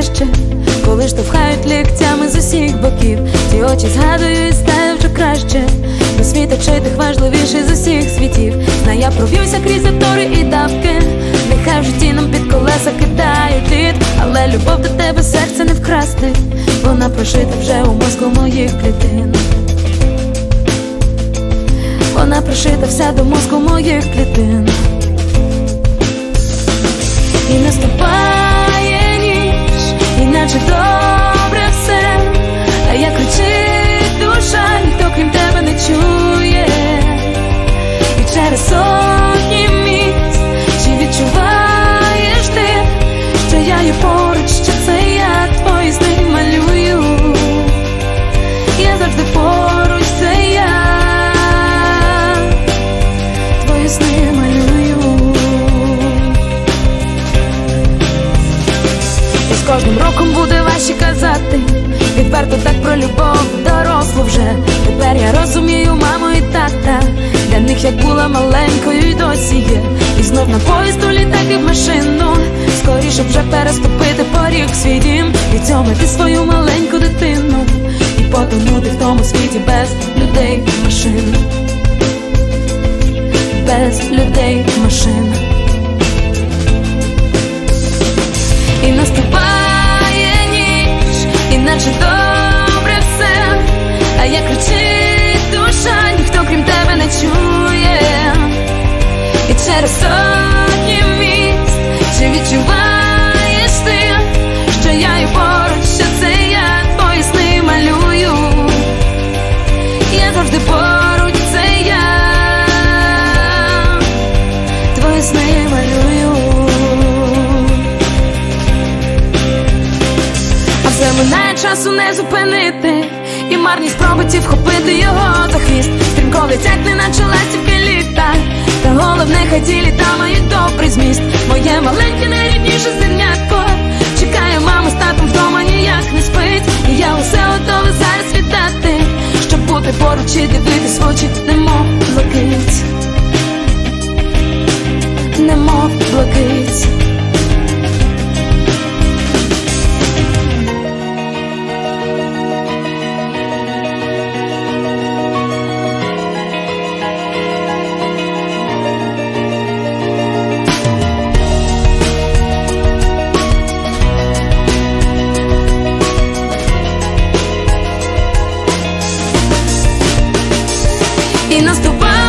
краще, коли штовхають ліктями з усіх боків. Ті очі згадую і стає вже краще. Бо світ очитих важливіший з усіх світів. Знай, я проб'юся крізь затори і давки. Нехай в житті нам під колеса кидають лід, але любов до тебе серце не вкрасти. Вона прошита вже у мозку моїх клітин. Вона прошита вся до мозку моїх клітин. І наступає кожним роком буде важче казати. Відверто так про любов дорослу вже. Тепер я розумію маму і тата. Для них як була маленькою і досі є. І знов на поїзд у в машину. Скоріше вже переступити поріг свій дім. І цьомити свою маленьку дитину. І потонути в тому світі без людей машин. Без людей машин минає часу не зупинити. І марні спроби ті вхопити його. За хвіст Стрімко летять, не наче ластівки літа. Та головне, хай ті літа мають добрий зміст. Моє маленьке y nos topamos